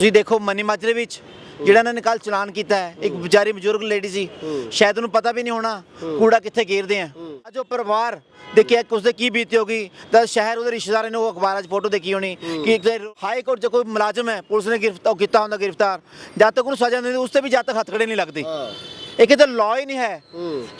ਤੁਸੀਂ ਦੇਖੋ ਮਨੀ ਮਾਜਰੇ ਵਿੱਚ ਜਿਹੜਾ ਇਹਨਾਂ ਨੇ ਕੱਲ ਚਲਾਨ ਕੀਤਾ ਹੈ ਇੱਕ ਵਿਚਾਰੀ ਬਜ਼ੁਰਗ ਲੇਡੀ ਸੀ ਸ਼ਾਇਦ ਉਹਨੂੰ ਪਤਾ ਵੀ ਨਹੀਂ ਹੋਣਾ ਕੂੜਾ ਕਿੱਥੇ ਗੇਰਦੇ ਆ। ਅੱਜ ਉਹ ਪਰਿਵਾਰ ਦੇਖਿਆ ਕਿ ਉਸਦੇ ਕੀ ਬੀਤੀ ਹੋਗੀ ਤਾਂ ਸ਼ਹਿਰ ਉਹਦੇ ਰਿਸ਼ਤੇਦਾਰਾਂ ਨੇ ਉਹ ਅਖਬਾਰਾਂ 'ਚ ਫੋਟੋ ਦੇਖੀ ਹੋਣੀ ਕਿ ਇੱਕ ਹਾਈ ਕੋਰਟ 'ਚ ਕੋਈ ਮੁਲਾਜ਼ਮ ਹੈ ਪੁਲਿਸ ਨੇ ਗ੍ਰਿਫਤਾਰ ਕੀਤਾ ਹੁੰਦਾ ਗ੍ਰਿਫਤਾਰ। ਜਦ ਤੱਕ ਉਹਨੂੰ ਸਜ਼ਾ ਨਹੀਂ ਉਸ ਤੇ ਵੀ ਜਦ ਤੱਕ ਹੱਥਕੜੇ ਨਹੀਂ ਲੱਗਦੇ। ਇਹ ਕਿਤੇ ਲਾਅ ਹੀ ਨਹੀਂ ਹੈ।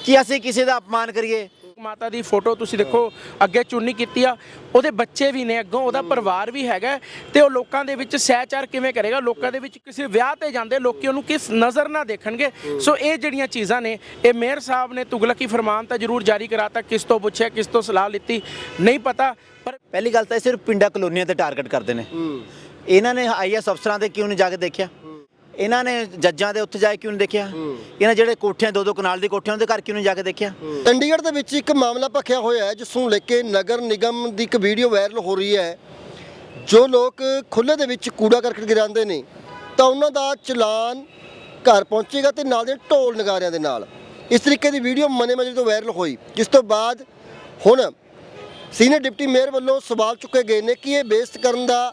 ਕਿ ਅਸੀਂ ਕਿਸੇ ਦਾ ਅਪਮਾਨ ਕਰੀਏ। ਮਾਤਾ ਦੀ ਫੋਟੋ ਤੁਸੀਂ ਦੇਖੋ ਅੱਗੇ ਚੁੰਨੀ ਕੀਤੀ ਆ। ਉਹਦੇ ਬੱਚੇ ਵੀ ਨੇ ਅੱਗੋਂ ਉਹਦਾ ਪਰਿਵਾਰ ਵੀ ਹੈਗਾ ਤੇ ਉਹ ਲੋਕਾਂ ਦੇ ਵਿੱਚ ਸਹਿਚਾਰ ਕਿਵੇਂ ਕਰੇਗਾ? ਲੋਕਾਂ ਦੇ ਵਿੱਚ ਕਿਸੇ ਵਿਆਹ ਤੇ ਜਾਂਦੇ ਲੋਕੀ ਉਹਨੂੰ ਕਿਸ ਨਜ਼ਰ ਨਾਲ ਦੇਖਣਗੇ? ਸੋ ਇਹ ਜਿਹੜੀਆਂ ਚੀਜ਼ਾਂ ਨੇ ਇਹ ਮੇਅਰ ਸਾਹਿਬ ਨੇ ਤੁਗਲਕੀ ਫਰਮਾਨ ਤਾਂ ਜ਼ਰੂਰ ਜਾਰੀ ਕਰਾਤਾ ਕਿਸ ਤੋਂ ਪੁੱਛਿਆ ਕਿਸ ਤੋਂ ਸਲਾਹ ਲਿੱਤੀ ਨਹੀਂ ਪਤਾ ਪਰ ਪਹਿਲੀ ਗੱਲ ਤਾਂ ਇਹ ਸਿਰਫ ਪਿੰਡਾਂ ਕਲੋਨੀਆਂ ਤੇ ਟਾਰਗੇਟ ਕਰਦੇ ਨੇ। ਇਹਨਾਂ ਨੇ ਆਈਐਸ ਅਫਸਰਾਂ ਦੇ ਕਿਉਂ ਨਹੀਂ ਜਾ ਕੇ ਦੇਖਿਆ? ਇਹਨਾਂ ਨੇ ਜੱਜਾਂ ਦੇ ਉੱਥੇ ਜਾ ਕੇ ਕਿਉਂ ਨਹੀਂ ਦੇਖਿਆ? ਇਹਨਾਂ ਜਿਹੜੇ ਕੋਠੀਆਂ ਦੋ ਦੋ ਕਨਾਲ ਦੀ ਕੋਠੀਆਂ ਉਹਦੇ ਘਰ ਕਿਉਂ ਨਹੀਂ ਜਾ ਕੇ ਦੇਖਿਆ? ਚੰਡੀਗੜ੍ਹ ਦੇ ਵਿੱਚ ਇੱਕ ਮਾਮਲਾ ਭਖਿਆ ਹੋਇਆ ਹੈ ਜਿਸ ਨੂੰ ਲੈ ਕੇ ਨਗਰ ਨਿਗਮ ਦੀ ਇੱਕ ਵੀਡੀਓ ਵਾਇਰਲ ਹੋ ਰਹੀ ਹੈ। ਜੋ ਲੋਕ ਖੁੱਲੇ ਦੇ ਵਿੱਚ ਕੂੜਾ ਕਰਕਟ ਗਿਰਾਉਂਦੇ ਨੇ ਤਾਂ ਉਹਨਾਂ ਦਾ ਚਲਾਨ ਘਰ ਪਹੁੰਚੇਗਾ ਤੇ ਨਾਲ ਦੇ ਢੋਲ ਨਗਾਰਿਆਂ ਦੇ ਨਾਲ। ਇਸ ਤਰੀਕੇ ਦੀ ਵੀਡੀਓ ਮਨੇ ਮਜੇ ਤੋਂ ਵਾਇਰਲ ਹੋਈ ਜਿਸ ਤੋਂ ਬਾਅਦ ਹੁਣ ਸੀਨੀਅਰ ਡਿਪਟੀ ਮੇਅਰ ਵੱਲੋਂ ਸਵਾਲ ਚੁੱਕੇ ਗਏ ਨੇ ਕਿ ਇਹ ਬੇਇੱਜ਼ਤ ਕਰਨ ਦਾ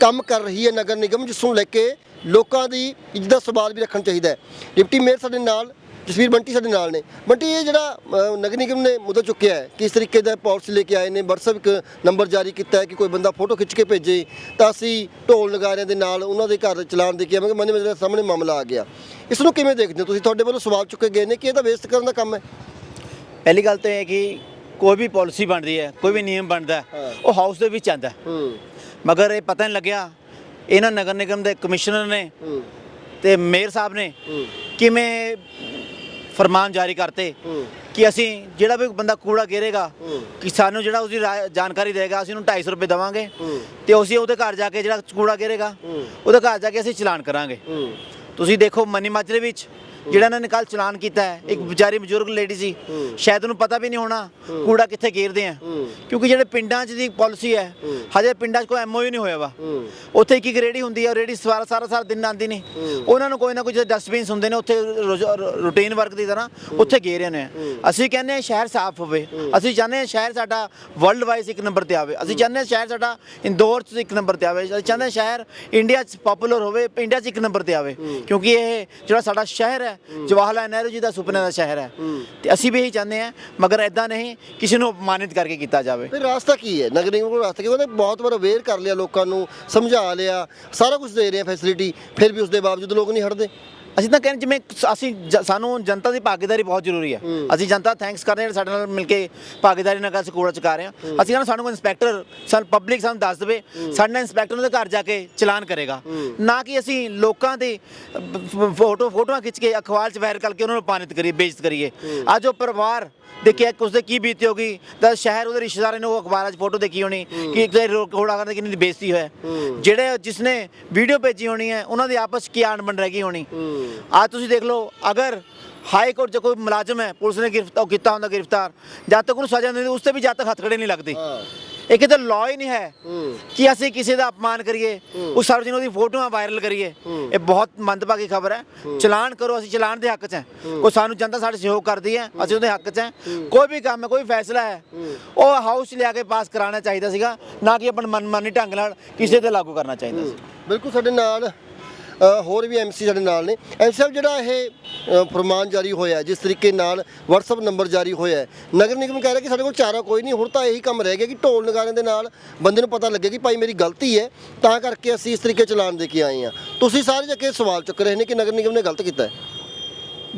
ਕੰਮ ਕਰ ਰਹੀ ਹੈ ਨਗਰ ਨਿਗਮ ਜਿਸ ਨੂੰ ਲੈ ਕੇ ਲੋਕਾਂ ਦੀ ਇੱਜ਼ਤ ਦਾ ਸਵਾਲ ਵੀ ਰੱਖਣਾ ਚਾਹੀਦਾ ਹੈ। ਡਿਪਟੀ ਮੇਅਰ ਸਾਡੇ ਨਾਲ ਜਸਵੀਰ ਬੰਟੀ ਸਾਡੇ ਨਾਲ ਨੇ। ਬੰਟੀ ਇਹ ਜਿਹੜਾ ਅ, ਨਗਰ ਨਿਗਮ ਨੇ ਮੁੱਦਾ ਚੁੱਕਿਆ ਹੈ ਕਿਸ ਤਰੀਕੇ ਦਾ ਪਾਲਿਸੀ ਲੈ ਕੇ ਆਏ ਨੇ? WhatsApp ਇੱਕ ਨੰਬਰ ਜਾਰੀ ਕੀਤਾ ਹੈ ਕਿ ਕੋਈ ਬੰਦਾ ਫੋਟੋ ਖਿੱਚ ਕੇ ਭੇਜੇ ਤਾਂ ਅਸੀਂ ਢੋਲ ਨਗਾਰਿਆਂ ਦੇ ਨਾਲ ਉਹਨਾਂ ਦੇ ਘਰ ਚਲਾਨ ਦੇ ਕੇ ਆਵਾਂਗੇ ਮਨੇ ਮੇਰੇ ਸਾਹਮਣੇ ਮਾਮਲਾ ਆ ਗਿਆ। ਇਸ ਨੂੰ ਕਿਵੇਂ ਦੇਖਦੇ ਹੋ ਤੁਸੀਂ? ਤੁਹਾਡੇ ਵੱਲੋਂ ਸਵਾਲ ਚੁੱਕੇ ਗਏ ਨੇ ਕਿ ਇਹ ਤਾਂ ਵੇਸਟ ਕਰਨ ਦਾ ਕੰਮ ਹੈ? ਪਹਿਲੀ ਗੱਲ ਤਾਂ ਇਹ ਹੈ ਕਿ ਕੋਈ ਵੀ ਪਾਲਿਸੀ ਬਣਦੀ ਹੈ ਕੋਈ ਵੀ ਨਿਯਮ ਬਣਦਾ ਹੈ, ਉਹ ਹਾਊਸ ਦੇ ਵਿੱਚ ਆਂਦਾ ਹੂੰ। ਮਗਰ ਇਹ ਪਤਾ ਨਹੀਂ ਲੱਗਿਆ ਇਹਨਾਂ ਨਗਰ ਨਿਗਮ ਦੇ ਕਮਿਸ਼ਨਰ ਨੇ ਤੇ ਮੇਅਰ ਸਾਹਿਬ ਨੇ ਕਿਵੇਂ ਫਰਮਾਨ ਜਾਰੀ ਕਰਤੇ ਕਿ ਅਸੀਂ ਜਿਹੜਾ ਵੀ ਬੰਦਾ ਕੂੜਾ ਗੇਰੇਗਾ ਹੂੰ। ਕਿ ਸਾਨੂੰ ਜਿਹੜਾ ਉਸਦੀ ਜਾਣਕਾਰੀ ਦੇਗਾ ਅਸੀਂ ਉਹਨੂੰ 250 ਰੁਪਏ ਦੇਵਾਂਗੇ। ਤੇ ਅਸੀਂ ਉਹਦੇ ਘਰ ਜਾ ਕੇ ਜਿਹੜਾ ਕੂੜਾ ਗੇਰੇਗਾ ਹੂੰ। ਉਹਦੇ ਘਰ ਜਾ ਕੇ ਅਸੀਂ ਚਲਾਨ ਕਰਾਂਗੇ ਤੁਸੀਂ ਦੇਖੋ ਮਨੀ ਮਾਜਰੇ ਵਿੱਚ ਜਿਹੜਾ ਇਹਨਾਂ ਨੇ ਕੱਲ ਚਲਾਨ ਕੀਤਾ ਹੈ, ਇੱਕ ਵਿਚਾਰੀ ਬਜ਼ੁਰਗ ਲੇਡੀ ਸੀ, ਸ਼ਾਇਦ ਉਹਨੂੰ ਪਤਾ ਵੀ ਨਹੀਂ ਹੋਣਾ ਕੂੜਾ ਕਿੱਥੇ ਘੇਰਦੇ ਆ। ਕਿਉਂਕਿ ਜਿਹੜੇ ਪਿੰਡਾਂ 'ਚ ਦੀ ਪਾਲਿਸੀ ਹੈ, ਹਜੇ ਪਿੰਡਾਂ 'ਚ ਕੋਈ ਐਮਓਯੂ ਨਹੀਂ ਹੋਇਆ ਵਾ। ਉੱਥੇ ਇੱਕ ਇੱਕ ਰੇੜੀ ਹੁੰਦੀ ਹੈ ਰੇੜੀ ਸਾਰਾ ਸਾਰਾ ਸਾਰਾ ਦਿਨ ਆਉਂਦੀ ਨੇ ਉਹਨਾਂ ਨੂੰ ਕੋਈ ਨਾ ਕੋਈ ਡਸਟਬਿਨਸ ਹੁੰਦੇ ਨੇ, ਉੱਥੇ ਰੂਟੀਨ ਵਰਕ ਦੀ ਤਰ੍ਹਾਂ ਉੱਥੇ ਗੇਰੇ ਨੇ ਅਸੀਂ ਕਹਿੰਦੇ ਹਾਂ ਸ਼ਹਿਰ ਸਾਫ਼ ਹੋਵੇ। ਅਸੀਂ ਚਾਹੁੰਦੇ ਹਾਂ ਸ਼ਹਿਰ ਸਾਡਾ ਵਰਲਡ ਵਾਈਜ਼ ਇੱਕ ਨੰਬਰ ਤੇ ਆਵੇ। ਅਸੀਂ ਚਾਹੁੰਦੇ ਹਾਂ ਸ਼ਹਿਰ ਸਾਡਾ ਇੰਦੌਰ 'ਚ ਇੱਕ ਨੰਬਰ ਤੇ ਆਵੇ। ਅਸੀਂ ਚਾਹੁੰਦੇ ਹਾਂ ਸ਼ਹਿਰ ਇੰਡੀਆ 'ਚ ਪਪੂਲਰ ਹੋਵੇ ਇੰਡੀਆ 'ਚ ਇੱਕ ਨੰਬਰ ਤੇ ਆਵੇ। ਕਿਉਂਕਿ ਇਹ ਜਿਹੜਾ ਸਾਡਾ ਸ਼ਹਿਰ ਹੈ ਜਵਾਹਰ ਲਾਲ ਨਹਿਰੂ ਜੀ ਦਾ ਸੁਪਨੇ ਦਾ ਸ਼ਹਿਰ ਹੈ। ਤੇ ਅਸੀਂ ਵੀ ਇਹੀ ਚਾਹੁੰਦੇ ਹਾਂ ਮਗਰ ਐਦਾਂ ਨਹੀਂ ਕਿਸੇ ਨੂੰ ਅਪਮਾਨਿਤ ਕਰਕੇ ਕੀਤਾ ਜਾਵੇ। ਤੇ ਰਾਸਤਾ ਕੀ ਹੈ? ਨਗਰ ਨਿਗਮ ਕੋਲ ਰਾਸਤਾ ਕੀ? ਉਹਨੇ ਬਹੁਤ ਵਾਰ ਅਵੇਅਰ ਕਰ ਲਿਆ ਲੋਕਾਂ ਨੂੰ ਸਮਝਾ ਲਿਆ ਸਾਰਾ ਕੁਝ ਦੇ ਰਹੇ ਆ ਫੈਸਿਲਿਟੀ ਫਿਰ ਵੀ ਉਸ ਦੇ ਬਾਵਜੂਦ ਲੋਕ ਨਹੀਂ ਹਟਦੇ। ਅਸੀਂ ਤਾਂ ਕਹਿੰਦੇ ਜਿਵੇਂ ਅਸੀਂ ਜ- ਸਾਨੂੰ ਜਨਤਾ ਦੀ ਭਾਗੀਦਾਰੀ ਬਹੁਤ ਜ਼ਰੂਰੀ ਹੈ। ਅਸੀਂ ਜਨਤਾ ਥੈਂਕਸ ਕਰਦੇ ਹਾਂ ਜਿਹੜੇ ਸਾਡੇ ਨਾਲ ਮਿਲ ਕੇ ਭਾਗੀਦਾਰੀ ਨਾਲ ਅਸੀਂ ਕੂੜਾ ਚੁਕਾ ਰਹੇ ਹਾਂ। ਅਸੀਂ ਕਹਿੰਦੇ ਸਾਨੂੰ ਕੋਈ ਇੰਸਪੈਕਟਰ ਸਾਨੂੰ ਪਬਲਿਕ ਸਾਨੂੰ ਦੱਸ ਦੇਵੇ ਸਾਡੇ ਨਾਲ ਇੰਸਪੈਕਟਰ ਉਹਦੇ ਘਰ ਜਾ ਕੇ ਚਲਾਨ ਕਰੇਗਾ। ਨਾ ਕਿ ਅਸੀਂ ਲੋਕਾਂ ਦੀ ਫੋਟੋ ਫੋਟੋਆਂ ਖਿੱਚ ਕੇ ਅਖਬਾਰ 'ਚ ਵਾਇਰਲ ਕਰਕੇ ਉਹਨਾਂ ਨੂੰ ਪਾਨਿਤ ਕਰੀਏ ਬੇਇੱਜ਼ਤ ਕਰੀਏ। ਅੱਜ ਉਹ ਪਰਿਵਾਰ ਦੇਖਿਆ ਕਿ ਉਸਦੇ ਕੀ ਬੀਤੀ ਹੋਗੀ ਤਾਂ ਸ਼ਹਿਰ ਉਹਦੇ ਰਿਸ਼ਤੇਦਾਰਾਂ ਨੇ ਉਹ ਅਖਬਾਰਾਂ 'ਚ ਫੋਟੋ ਦੇਖੀ ਹੋਣੀ ਕਿ ਇੱਕ ਦੇ ਕੋੜਾ ਕਰਨ ਕਿੰਨੀ ਬੇਇੱਜ਼ਤੀ ਹੋਇਆ। ਜਿਹੜੇ ਜਿਸਨੇ ਵੀਡੀਓ ਭੇਜੀ ਹੋਣੀ ਹੈ ਉਹਨਾਂ ਦੀ ਆਪਸ 'ਚ ਕੀ ਆਣਬਣ ਰਹਿ ਗਈ ਹੋਣੀ। ਅੱਜ ਤੁਸੀਂ ਦੇਖ ਲਓ ਅਗਰ ਹਾਈ ਕੋਰਟ 'ਚ ਕੋਈ ਮੁਲਾਜ਼ਮ ਹੈ ਪੁਲਿਸ ਨੇ ਗ੍ਰਿਫਤਾਰ ਕੀਤਾ ਹੁੰਦਾ ਗ੍ਰਿਫਤਾਰ ਜਦ ਤੱਕ ਉਹਨੂੰ ਸਜ਼ਾ ਨਹੀਂ ਦਿੰਦੀ ਉਸ ਤੇ ਵੀ ਜਦ ਤੱਕ ਹੱਥਕੜੇ ਨਹੀਂ ਲੱਗਦੇ। ਇਹ ਕਿਤੇ ਲਾਅ ਹੀ ਨਹੀਂ ਹੈ ਕਿ ਅਸੀਂ ਕਿਸੇ ਦਾ ਅਪਮਾਨ ਕਰੀਏ ਉਹ ਸਰਜਨ ਉਹਦੀ ਫੋਟੋਆਂ ਵਾਇਰਲ ਕਰੀਏ। ਇਹ ਬਹੁਤ ਮੰਦਭਾਗੀ ਖਬਰ ਹੈ। ਚਲਾਨ ਕਰੋ ਅਸੀਂ ਚਲਾਨ ਦੇ ਹੱਕ 'ਚ ਹਾਂ। ਕੋਈ ਸਾਨੂੰ ਜਨਤਾ ਸਾਡੇ ਸਹਿਯੋਗ ਕਰਦੀ ਹੈ ਅਸੀਂ ਉਹਦੇ ਹੱਕ 'ਚ ਹਾਂ। ਕੋਈ ਵੀ ਕੰਮ ਹੈ ਕੋਈ ਫੈਸਲਾ ਹੈ ਉਹ ਹਾਊਸ ਲਿਆ ਕੇ ਪਾਸ ਕਰਾਉਣਾ ਚਾਹੀਦਾ ਸੀਗਾ ਨਾ ਕਿ ਆਪਣ ਮਨਮਾਨੀ ਢੰਗ ਨਾਲ ਕਿਸੇ ਤੇ ਲਾਗੂ ਕਰਨਾ ਚਾਹੀਦਾ ਸੀ। ਬਿਲਕੁਲ ਸਾਡੇ ਨਾਲ ਹੋਰ ਵੀ ਐਮਸੀ ਸਾਡੇ ਨਾਲ ਨੇ। ਐਮਸੀ ਸਾਹਿਬ ਜਿਹੜਾ ਇਹ ਅ, ਫਰਮਾਨ ਜਾਰੀ ਹੋਇਆ ਜਿਸ ਤਰੀਕੇ ਨਾਲ WhatsApp ਨੰਬਰ ਜਾਰੀ ਹੋਇਆ ਨਗਰ ਨਿਗਮ ਕਹਿ ਰਿਹਾ ਕਿ ਸਾਡੇ ਕੋਲ ਚਾਰਾ ਕੋਈ ਨਹੀਂ ਹੁਣ ਤਾਂ ਇਹੀ ਕੰਮ ਰਹਿ ਗਿਆ ਕਿ ਢੋਲ ਨਗਾਰਿਆਂ ਦੇ ਨਾਲ ਬੰਦੇ ਨੂੰ ਪਤਾ ਲੱਗੇ ਕਿ ਭਾਈ ਮੇਰੀ ਗਲਤੀ ਹੈ ਤਾਂ ਕਰਕੇ ਅਸੀਂ ਇਸ ਤਰੀਕੇ ਚਲਾਨ ਦੇ ਕੇ ਆਏ ਹਾਂ। ਤੁਸੀਂ ਸਾਰੇ ਜੱਕੇ ਸਵਾਲ ਚੁੱਕ ਰਹੇ ਨੇ ਕਿ ਨਗਰ ਨਿਗਮ ਨੇ ਗਲਤ ਕੀਤਾ ਹੈ।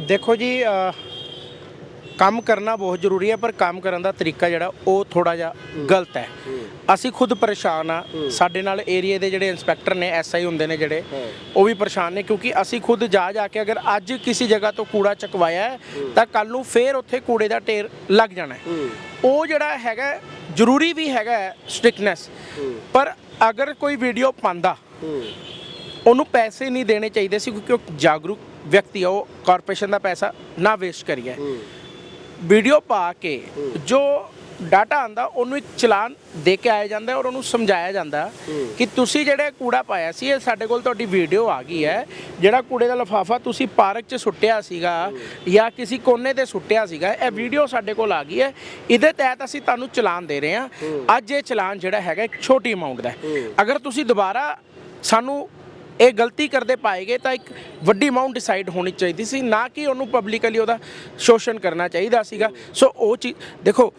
ਦੇਖੋ ਜੀ ਕੰਮ ਕਰਨਾ ਬਹੁਤ ਜ਼ਰੂਰੀ ਹੈ ਪਰ ਕੰਮ ਕਰਨ ਦਾ ਤਰੀਕਾ ਜਿਹੜਾ ਉਹ ਥੋੜਾ ਜਿਹਾ ਗਲਤ ਹੈ। ਅਸੀਂ ਖੁਦ ਪਰੇਸ਼ਾਨ ਆ ਸਾਡੇ ਨਾਲ ਏਰੀਆ ਦੇ ਜਿਹੜੇ ਇੰਸਪੈਕਟਰ ਨੇ ਐਸਆਈ ਹੁੰਦੇ ਨੇ ਜਿਹੜੇ ਉਹ ਵੀ ਪਰੇਸ਼ਾਨ ਨੇ ਕਿਉਂਕਿ ਅਸੀਂ ਖੁਦ ਜਾ ਜਾ ਕੇ ਅਗਰ ਅੱਜ ਕਿਸੇ ਜਗ੍ਹਾ ਤੋਂ ਕੂੜਾ ਚਕਵਾਇਆ ਹੈ, ਤਾਂ ਕੱਲ ਨੂੰ ਫੇਰ ਉੱਥੇ ਕੂੜੇ ਦਾ ਢੇਰ ਲੱਗ ਜਾਣਾ ਉਹ ਜਿਹੜਾ ਹੈਗਾ ਜ਼ਰੂਰੀ ਵੀ ਹੈਗਾ ਸਟ੍ਰਿਕਨੈਸ ਪਰ ਅਗਰ ਕੋਈ ਵੀਡੀਓ ਪਾਉਂਦਾ ਉਹਨੂੰ ਪੈਸੇ ਨਹੀਂ ਦੇਣੇ ਚਾਹੀਦੇ ਸੀ ਕਿਉਂਕਿ ਉਹ ਜਾਗਰੂਕ ਵਿਅਕਤੀ ਆ ਉਹ ਕਾਰਪੋਰੇਸ਼ਨ ਦਾ ਪੈਸਾ ਨਾ ਵੇਸਟ ਕਰੀਏ ਵੀਡੀਓ ਪਾ ਕੇ ਜੋ ਡਾਟਾ ਆਂਦਾ ਉਹਨੂੰ ਇੱਕ ਚਲਾਨ ਦੇ ਕੇ ਆਇਆ ਜਾਂਦਾ ਔਰ ਉਹਨੂੰ ਸਮਝਾਇਆ ਜਾਂਦਾ ਕਿ ਤੁਸੀਂ ਜਿਹੜੇ ਕੂੜਾ ਪਾਇਆ ਸੀ ਇਹ ਸਾਡੇ ਕੋਲ ਤੁਹਾਡੀ ਵੀਡੀਓ ਆ ਗਈ ਹੈ। ਜਿਹੜਾ ਕੂੜੇ ਦਾ ਲਫਾਫਾ ਤੁਸੀਂ ਪਾਰਕ 'ਚ ਸੁੱਟਿਆ ਸੀਗਾ ਜਾਂ ਕਿਸੇ ਕੋਨੇ ਤੇ ਸੁੱਟਿਆ ਸੀਗਾ ਇਹ ਵੀਡੀਓ ਸਾਡੇ ਕੋਲ ਆ ਗਈ ਹੈ। ਇਹਦੇ ਤਹਿਤ ਅਸੀਂ ਤੁਹਾਨੂੰ ਚਲਾਨ ਦੇ ਰਹੇ ਹਾਂ। ਅੱਜ ਇਹ ਚਲਾਨ ਜਿਹੜਾ ਹੈਗਾ ਇੱਕ ਛੋਟੀ ਅਮਾਉਂਟ ਦਾ। ਅਗਰ ਤੁਸੀਂ ਦੁਬਾਰਾ ਸਾਨੂੰ ਇਹ ਗਲਤੀ ਕਰਦੇ ਪਾਏ ਗਏ ਤਾਂ ਇੱਕ ਵੱਡੀ ਅਮਾਉਂਟ ਡਿਸਾਈਡ ਹੋਣੀ ਚਾਹੀਦੀ ਸੀ, ਨਾ ਕਿ ਉਹਨੂੰ ਪਬਲਿਕਲੀ ਉਹਦਾ ਸ਼ੋਸ਼ਣ ਕਰਨਾ ਚਾਹੀਦਾ ਸੀਗਾ। ਸੋ ਉਹ ਚੀਜ਼ ਦੇਖੋ,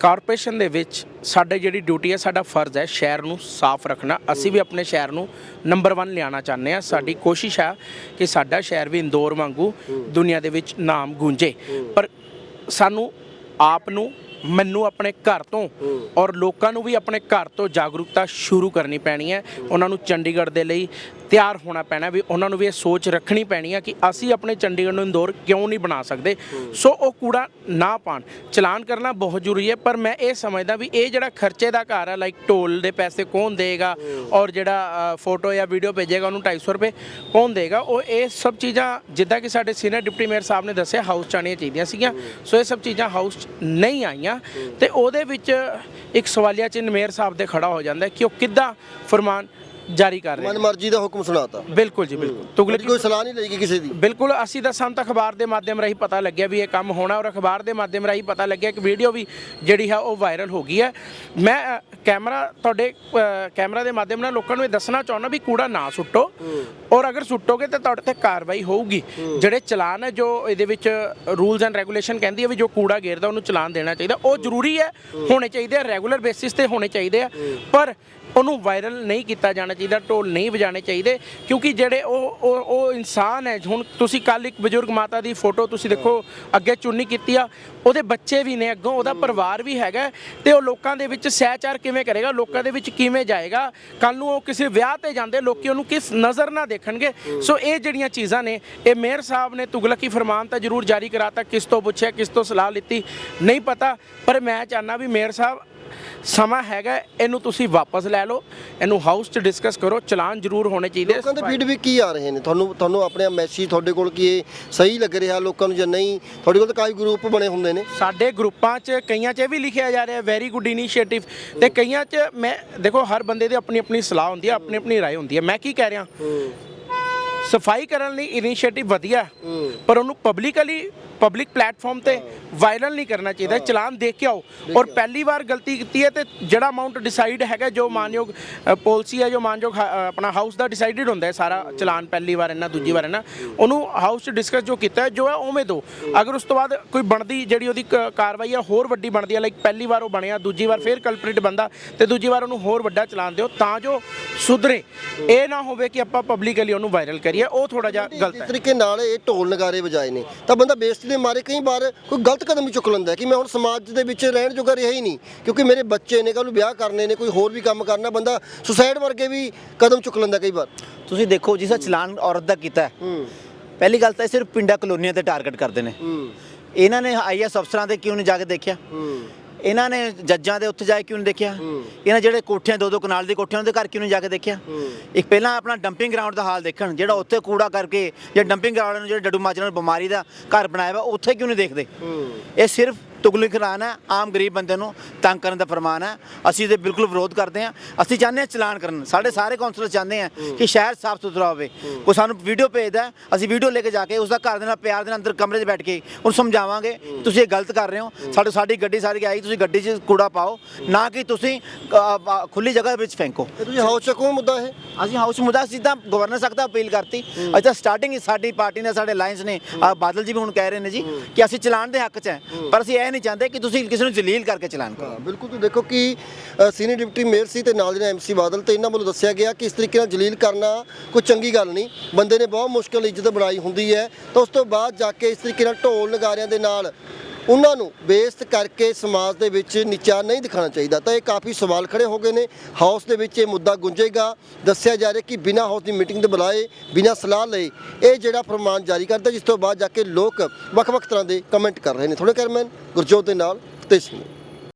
ਕਾਰਪੋਰੇਸ਼ਨ ਦੇ ਵਿੱਚ ਸਾਡੇ ਜਿਹੜੀ ਡਿਊਟੀ ਹੈ, ਸਾਡਾ ਫਰਜ਼ ਹੈ ਸ਼ਹਿਰ ਨੂੰ ਸਾਫ਼ ਰੱਖਣਾ। ਅਸੀਂ ਵੀ ਆਪਣੇ ਸ਼ਹਿਰ ਨੂੰ ਨੰਬਰ 1 ਲਿਆਉਣਾ ਚਾਹੁੰਦੇ ਆ ਸਾਡੀ ਕੋਸ਼ਿਸ਼ ਹੈ ਕਿ ਸਾਡਾ ਸ਼ਹਿਰ ਵੀ ਇੰਦੌਰ ਵਾਂਗੂ ਦੁਨੀਆ ਦੇ ਵਿੱਚ ਨਾਮ ਗੂੰਜੇ। ਪਰ ਸਾਨੂੰ ਆਪ ਨੂੰ, ਮੈਨੂੰ ਆਪਣੇ ਘਰ ਤੋਂ ਔਰ ਲੋਕਾਂ ਨੂੰ ਵੀ ਆਪਣੇ ਘਰ ਤੋਂ ਜਾਗਰੂਕਤਾ ਸ਼ੁਰੂ ਕਰਨੀ ਪੈਣੀ ਹੈ। ਉਹਨਾਂ ਨੂੰ ਚੰਡੀਗੜ੍ਹ ਦੇ ਲਈ ਤਿਆਰ ਹੋਣਾ ਪੈਣਾ ਵੀ ਉਹਨਾਂ ਨੂੰ ਵੀ ਇਹ ਸੋਚ ਰੱਖਣੀ ਪੈਣੀ ਆ ਕਿ ਅਸੀਂ ਆਪਣੇ ਚੰਡੀਗੜ੍ਹ ਨੂੰ ਇੰਦੌਰ ਕਿਉਂ ਨਹੀਂ ਬਣਾ ਸਕਦੇ। ਸੋ ਉਹ ਕੂੜਾ ਨਾ ਪਾਣ ਚਲਾਨ ਕਰਨਾ ਬਹੁਤ ਜ਼ਰੂਰੀ ਹੈ, ਪਰ ਮੈਂ ਇਹ ਸਮਝਦਾ ਵੀ ਇਹ ਜਿਹੜਾ ਖਰਚੇ ਦਾ ਘਰ ਹੈ ਲਾਈਕ ਟੋਲ ਦੇ ਪੈਸੇ ਕੌਣ ਦੇਗਾ ਔਰ ਜਿਹੜਾ ਫੋਟੋ ਜਾਂ ਵੀਡੀਓ ਭੇਜੇਗਾ ਉਹਨੂੰ 250 ਰੁਪਏ ਕੌਣ ਦੇਗਾ? ਉਹ ਇਹ ਸਭ ਚੀਜ਼ਾਂ, ਜਿੱਦਾਂ ਕਿ ਸਾਡੇ ਸੀਨੀਅਰ ਡਿਪਟੀ ਮੇਅਰ ਸਾਹਿਬ ਨੇ ਦੱਸਿਆ ਹਾਊਸ 'ਚ ਆਉਣੀਆਂ ਚਾਹੀਦੀਆਂ ਸੀਗੀਆਂ। ਸੋ ਇਹ ਸਭ ਚੀਜ਼ਾਂ ਹਾਊਸ 'ਚ ਨਹੀਂ ਆਈਆਂ ਤੇ ਉਹਦੇ ਵਿੱਚ ਇੱਕ ਸਵਾਲੀਆ ਚਿੰਨ੍ਹ ਮੇਅਰ ਸਾਹਿਬ ਦੇ ਖੜਾ ਹੋ ਜਾਂਦਾ ਕਿ ਉਹ ਕਿੱਦਾਂ ਫਰਮਾਨ ਜਾਰੀ ਕਰ ਰਹੇ ਨੇ। ਮਨਮਰਜ਼ੀ ਦਾ ਹੁਕਮ ਸੁਣਾਤਾ। ਬਿਲਕੁਲ ਜੀ ਬਿਲਕੁਲ। ਤੁਗਲਕ ਕੋਈ ਸਲਾਹ ਨਹੀਂ ਲਈਗੀ ਕਿਸੇ ਦੀ। ਬਿਲਕੁਲ ਅਸੀਂ ਤਾਂ ਸਾਨੂੰ ਤਾਂ ਅਖਬਾਰ ਦੇ ਮਾਧਿਅਮ ਰਾਹੀਂ ਪਤਾ ਲੱਗਿਆ ਵੀ ਇਹ ਕੰਮ ਹੋਣਾ ਔਰ ਅਖਬਾਰ ਦੇ ਮਾਧਿਅਮ ਰਾਹੀਂ ਪਤਾ ਲੱਗਿਆ ਕਿ ਵੀਡੀਓ ਵੀ ਜਿਹੜੀ ਹੈ ਉਹ ਵਾਇਰਲ ਹੋ ਗਈ ਹੈ। ਮੈਂ ਅ, ਕੈਮਰਾ ਤੁਹਾਡੇ ਅ, ਕੈਮਰਾ ਦੇ ਮਾਧਿਅਮ ਨਾਲ ਲੋਕਾਂ ਨੂੰ ਇਹ ਦੱਸਣਾ ਚਾਹੁੰਦਾ ਵੀ ਕੂੜਾ ਨਾ ਸੁੱਟੋ ਔਰ ਅਗਰ ਸੁੱਟੋਗੇ ਤਾਂ ਤੁਹਾਡੇ ਤੇ ਕਾਰਵਾਈ ਹੋਊਗੀ। ਜਿਹੜੇ ਚਲਾਨ ਹੈ ਜੋ ਇਹਦੇ ਵਿੱਚ ਰੂਲਸ ਐਂਡ ਰੈਗੂਲੇਸ਼ਨ ਕਹਿੰਦੀ ਹੈ ਵੀ ਜੋ ਕੂੜਾ ਗੇਰਦਾ ਉਹਨੂੰ ਚਲਾਨ ਦੇਣਾ ਚਾਹੀਦਾ। ਉਹ ਜ਼ਰੂਰੀ ਹੈ ਹੋਣੇ ਚਾਹੀਦੇ ਆ ਰੈਗੂਲਰ ਬੇਸਿਸ ਤੇ ਹੋਣੇ ਚਾਹੀਦੇ ਆ। ਪਰ ਉਹਨੂੰ ਵਾਇਰਲ ਨਹੀਂ ਕੀਤਾ ਜਾਣਾ ਚਾਹੀਦਾ, ਢੋਲ ਨਹੀਂ ਵਜਾਣੇ ਚਾਹੀਦੇ, ਕਿਉਂਕਿ ਜਿਹੜੇ ਉਹ ਉਹ ਉਹ ਇਨਸਾਨ ਹੈ, ਹੁਣ ਤੁਸੀਂ ਕੱਲ ਇੱਕ ਬਜ਼ੁਰਗ ਮਾਤਾ ਦੀ ਫੋਟੋ ਤੁਸੀਂ ਦੇਖੋ, ਅੱਗੇ ਚੁੰਨੀ ਕੀਤੀ ਆ, ਉਹਦੇ ਬੱਚੇ ਵੀ ਨੇ ਅੱਗੋਂ, ਉਹਦਾ ਪਰਿਵਾਰ ਵੀ ਹੈਗਾ ਤੇ ਉਹ ਲੋਕਾਂ ਦੇ ਵਿੱਚ ਸਹਿਚਾਰ ਕਿਵੇਂ ਕਰੇਗਾ, ਲੋਕਾਂ ਦੇ ਵਿੱਚ ਕਿਵੇਂ ਜਾਏਗਾ ਕੱਲ ਨੂੰ ਉਹ ਕਿਸੇ ਵਿਆਹ ਤੇ ਜਾਂਦੇ, ਲੋਕੀ ਉਹਨੂੰ ਕਿਸ ਨਜ਼ਰ ਨਾਲ ਦੇਖਣਗੇ। ਸੋ ਇਹ ਜਿਹੜੀਆਂ ਚੀਜ਼ਾਂ ਨੇ, ਇਹ ਮੇਅਰ ਸਾਹਿਬ ਨੇ ਤੁਗਲਕੀ ਫਰਮਾਨ ਤਾਂ ਜ਼ਰੂਰ ਜਾਰੀ ਕਰਾਤਾ, ਕਿਸ ਤੋਂ ਪੁੱਛਿਆ, ਕਿਸ ਤੋਂ ਸਲਾਹ ਲਿੱਤੀ, ਨਹੀਂ ਪਤਾ, ਪਰ ਮੈਂ ਚਾਹਨਾ ਵੀ ਮੇਅਰ ਸਾਹਿਬ ਸਮਾਂ ਹੈਗਾ ਇਹਨੂੰ ਤੁਸੀਂ ਵਾਪਸ ਲੈ ਲਓ ਇਹਨੂੰ ਹਾਊਸ 'ਚ ਡਿਸਕਸ ਕਰੋ ਚਲਾਨ ਜ਼ਰੂਰ ਹੋਣੇ ਚਾਹੀਦੇ ਲੋਕਾਂ ਦੇ ਫੀਡਬੈਕ ਕੀ ਆ ਰਹੇ ਨੇ ਤੁਹਾਨੂੰ ਤੁਹਾਨੂੰ ਆਪਣੇ ਮੈਸੇਜ ਤੁਹਾਡੇ ਕੋਲ ਕੀ ਇਹ ਸਹੀ ਲੱਗ ਰਿਹਾ ਲੋਕਾਂ ਨੂੰ ਜਾਂ ਨਹੀਂ ਤੁਹਾਡੇ ਕੋਲ ਤਾਂ ਕਾਫੀ ਗਰੁੱਪ ਬਣੇ ਹੁੰਦੇ ਨੇ ਸਾਡੇ ਗਰੁੱਪਾਂ 'ਚ ਕਈਆਂ 'ਚ ਇਹ ਵੀ ਲਿਖਿਆ ਜਾ ਰਿਹਾ ਵੈਰੀ ਗੁੱਡ ਇਨੀਸ਼ੀਏਟਿਵ ਤੇ ਕਈਆਂ 'ਚ ਮੈਂ ਦੇਖੋ ਹਰ ਬੰਦੇ ਦੀ ਆਪਣੀ ਆਪਣੀ ਸਲਾਹ ਹੁੰਦੀ ਹੈ ਆਪਣੀ ਆਪਣੀ رائے ਹੁੰਦੀ ਹੈ ਮੈਂ ਕੀ ਕਹਿ ਰਿਹਾ ਸਫਾਈ ਕਰਨ ਲਈ ਇਨੀਸ਼ੀਏਟਿਵ ਵਧੀਆ ਹੈ, ਪਰ ਉਹਨੂੰ ਪਬਲਿਕਲੀ ਪਬਲਿਕ ਪਲੇਟਫਾਰਮ ਤੇ ਵਾਇਰਲ ਨਹੀਂ ਕਰਨਾ ਚਾਹੀਦਾ ਚਲਾਨ ਦੇਖ ਕੇ ਆਓ। ਔਰ ਪਹਿਲੀ ਵਾਰ ਗਲਤੀ ਕੀਤੀ ਹੈ ਤੇ ਜਿਹੜਾ ਅਮਾਉਂਟ ਡਿਸਾਈਡ ਹੈਗਾ ਜੋ ਮਾਨਯੋਗ ਪਾਲਿਸੀ ਹੈ ਜੋ ਮਾਨਯੋਗ ਆਪਣਾ ਹਾਊਸ ਦਾ ਡਿਸਾਈਡਡ ਹੁੰਦਾ ਹੈ ਸਾਰਾ ਚਲਾਨ ਪਹਿਲੀ ਵਾਰ ਇਹਨਾਂ ਦੂਜੀ ਵਾਰ ਇਹਨਾਂ ਉਹਨੂੰ ਹਾਊਸ 'ਚ ਡਿਸਕਸ ਜੋ ਕੀਤਾ ਜੋ ਹੈ ਉਵੇਂ ਦੋ। ਅਗਰ ਉਸ ਤੋਂ ਬਾਅਦ ਕੋਈ ਬਣਦੀ ਜਿਹੜੀ ਉਹਦੀ ਕਾਰਵਾਈ ਹੈ ਹੋਰ ਵੱਡੀ ਬਣਦੀ ਹੈ ਲਾਈਕ ਪਹਿਲੀ ਵਾਰ ਉਹ ਬਣਿਆ ਦੂਜੀ ਵਾਰ ਫੇਰ ਕਲਪ੍ਰੀਟ ਬੰਦਾ ਤੇ ਦੂਜੀ ਵਾਰ ਉਹਨੂੰ ਹੋਰ ਵੱਡਾ ਚਲਾਨ ਦਿਓ ਤਾਂ ਜੋ ਸੁਧਰੇ। ਇਹ ਨਾ ਹੋਵੇ ਕਿ ਆਪਾਂ ਪਬਲਿਕਲੀ ਉਹਨੂੰ ਵਾਇਰਲ ਕਰੀਏ ਉਹ ਥੋੜਾ ਜਿਹਾ ਗਲਤ ਹੈ। ਤਰੀਕੇ ਨਾਲ ਇਹ ਢੋਲ ਨਗਾਰੇ ਵਜਾਏ ਨੇ ਤਾਂ ਬੰਦਾ ਬੇਇੱਜ਼ਤੀ ਦੇ ਮਾਰੇ ਕਈ ਵਾਰ ਕੋਈ ਗਲਤ ਕਦਮ ਵੀ ਚੁੱਕ ਲੈਂਦਾ ਕਿ ਮੈਂ ਹੁਣ ਸਮਾਜ ਦੇ ਵਿੱਚ ਰਹਿਣ ਜੋਗਾ ਰਿਹਾ ਹੀ ਨਹੀਂ ਕਿਉਂਕਿ ਮੇਰੇ ਬੱਚੇ ਨੇ ਕੱਲ ਨੂੰ ਵਿਆਹ ਕਰਨੇ ਨੇ ਕੋਈ ਹੋਰ ਵੀ ਕੰਮ ਕਰਨਾ ਬੰਦਾ ਸੁਸਾਈਡ ਵਰਗੇ ਵੀ ਕਦਮ ਚੁੱਕ ਲੈਂਦਾ ਕਈ ਵਾਰ। ਤੁਸੀਂ ਦੇਖੋ ਜਿਸ ਦਾ ਚਲਾਨ ਔਰਤ ਦਾ ਕੀਤਾ ਹੈ। ਪਹਿਲੀ ਗੱਲ ਤਾਂ ਇਹ ਸਿਰਫ ਪਿੰਡਾਂ ਕਲੋਨੀਆਂ ਤੇ ਟਾਰਗੇਟ ਕਰਦੇ ਨੇ। ਇਹਨਾਂ ਨੇ ਆਈਐਸ ਅਫਸਰਾਂ ਤੇ ਕਿਉਂ ਨਹੀਂ ਜਾ ਕੇ ਦੇਖਿਆ? ਇਹਨਾਂ ਨੇ ਜੱਜਾਂ ਦੇ ਉੱਥੇ ਜਾ ਕੇ ਕਿਉਂ ਨਹੀਂ ਦੇਖਿਆ? ਇਹਨਾਂ ਜਿਹੜੇ ਕੋਠੀਆਂ ਦੋ ਦੋ ਕਨਾਲ ਦੀ ਕੋਠੀਆਂ ਉਹਦੇ ਘਰ ਕਿਉਂ ਨਹੀਂ ਜਾ ਕੇ ਦੇਖਿਆ? ਇੱਕ ਪਹਿਲਾਂ ਆਪਣਾ ਡੰਪਿੰਗ ਗਰਾਊਂਡ ਦਾ ਹਾਲ ਦੇਖਣ ਜਿਹੜਾ ਉੱਥੇ ਕੂੜਾ ਕਰਕੇ ਜੇ ਡੰਪਿੰਗ ਗਰਾਊਂਡ ਨੂੰ ਜਿਹੜੇ ਡੱਡੂ ਮਾਜਰਾ ਨੂੰ ਬਿਮਾਰੀ ਦਾ ਘਰ ਬਣਾਇਆ ਵਾ ਉੱਥੇ ਕਿਉਂ ਨਹੀਂ ਦੇਖਦੇ? ਇਹ ਸਿਰਫ ਤੁਗਲਕ ਖਰਾਨ ਹੈ ਆਮ ਗਰੀਬ ਬੰਦੇ ਨੂੰ ਤੰਗ ਕਰਨ ਦਾ ਫਰਮਾਨ ਹੈ। ਅਸੀਂ ਇਹਦੇ ਬਿਲਕੁਲ ਵਿਰੋਧ ਕਰਦੇ ਹਾਂ। ਅਸੀਂ ਚਾਹੁੰਦੇ ਹਾਂ ਚਲਾਨ ਕਰਨ। ਸਾਡੇ ਸਾਰੇ ਕਾਉਂਸਲਰ ਚਾਹੁੰਦੇ ਆ ਕਿ ਸ਼ਹਿਰ ਸਾਫ਼ ਸੁਥਰਾ ਹੋਵੇ। ਕੋਈ ਸਾਨੂੰ ਵੀਡੀਓ ਭੇਜਦਾ ਹੈ, ਅਸੀਂ ਵੀਡੀਓ ਲੈ ਕੇ ਜਾ ਕੇ ਉਸ ਦਾ ਘਰ ਦੇ ਨਾਲ ਪਿਆਰ ਦੇ ਨਾਲ ਅੰਦਰ ਕਮਰੇ 'ਚ ਬੈਠ ਕੇ ਉਹਨੂੰ ਸਮਝਾਵਾਂਗੇ ਤੁਸੀਂ ਇਹ ਗਲਤ ਕਰ ਰਹੇ ਹੋ। ਸਾਡੇ ਸਾਡੀ ਗੱਡੀ ਸਾਰੀ ਆਈ ਤੁਸੀਂ ਗੱਡੀ 'ਚ ਕੂੜਾ ਪਾਓ। ਨਾ ਕਿ ਤੁਸੀਂ ਖੁੱਲੀ ਜਗ੍ਹਾ ਵਿੱਚ ਫੈਂਕੋ। ਤੁਸੀਂ ਹਾਊਸ ਚੱਕੋ ਮੁੱਦਾ ਇਹ। ਅਸੀਂ ਹਾਊਸ ਮੁੱਦਾ ਸਿੱਧਾ ਗਵਰਨਰ ਸਕਦਾ ਅਪੀਲ ਕਰਤੀ। ਅੱਜ ਤਾਂ ਸਟਾਰਟਿੰਗ ਸਾਡੀ ਪਾਰਟੀ ਨੇ ਸਾਡੇ ਅਲਾਈਅੰਸ ਨੇ। ਬਾਦਲ ਜੀ ਵੀ ਹੁਣ ਕਹਿ ਰਹੇ ਨੇ ਜੀ ਕਿ ਅਸੀਂ ਚਲਾਨ ਦੇ ਹੱਕ 'ਚ ਹੈ। ਪਰ ਅਸੀਂ ਇਹ ਨਹੀਂ ਚਾਹੁੰਦੇ ਕਿ ਤੁਸੀਂ ਕਿਸੇ ਨੂੰ ਜਲੀਲ ਕਰਕੇ ਚਲਾਨ ਕਰੋ। ਬਿਲਕੁਲ ਤੁਸੀਂ ਦੇਖੋ ਕਿ ਸੀਨੀਅਰ ਡਿਪਟੀ ਮੇਅਰ ਸੀ ਤੇ ਨਾਲ ਦੇ ਨਾਲ ਐਮਸੀ ਬਾਦਲ ਤੇ ਇਹਨਾਂ ਵੱਲੋਂ ਦੱਸਿਆ ਗਿਆ ਕਿ ਇਸ ਤਰੀਕੇ ਨਾਲ ਜਲੀਲ ਕਰਨਾ ਕੋਈ ਚੰਗੀ ਗੱਲ ਨਹੀਂ। ਬੰਦੇ ਨੇ ਬਹੁਤ ਮੁਸ਼ਕਲ ਇੱਜ਼ਤ ਬਣਾਈ ਹੁੰਦੀ ਹੈ। ਤਾਂ ਉਸ ਤੋਂ ਬਾਅਦ ਜਾ ਕੇ ਇਸ ਤਰੀਕੇ ਨਾਲ ਢੋਲ ਨਗਾਰਿਆਂ ਦੇ ਨਾਲ ਉਹਨਾਂ ਨੂੰ ਬੇਸਤ ਕਰਕੇ ਸਮਾਜ ਦੇ ਵਿੱਚ ਨੀਚਾ ਨਹੀਂ ਦਿਖਾਉਣਾ ਚਾਹੀਦਾ। ਤਾਂ ਇਹ ਕਾਫੀ ਸਵਾਲ ਖੜੇ ਹੋ ਗਏ ਨੇ। ਹਾਊਸ ਦੇ ਵਿੱਚ ਇਹ ਮੁੱਦਾ ਗੁੰਜੇਗਾ। ਦੱਸਿਆ ਜਾ ਰਿਹਾ ਕਿ ਬਿਨਾਂ ਹਾਊਸ ਦੀ ਮੀਟਿੰਗ ਦੇ ਬੁਲਾਏ, ਬਿਨਾਂ ਸਲਾਹ ਲਏ, ਇਹ ਜਿਹੜਾ ਫਰਮਾਨ ਜਾਰੀ ਕਰਦਾ ਜਿਸ ਤੋਂ ਬਾਅਦ ਜਾ ਕੇ ਲੋਕ ਵੱਖ-ਵੱਖ ਤਰ੍ਹਾਂ ਦੇ ਕਮੈਂਟ ਕਰ ਰਹੇ ਨੇ। ਥੋੜੇ ਕਰਮੈਨ ਗੁਰਜੋਤ ਦੇ ਨਾਲ ਤੇ ਸਿੰਘ।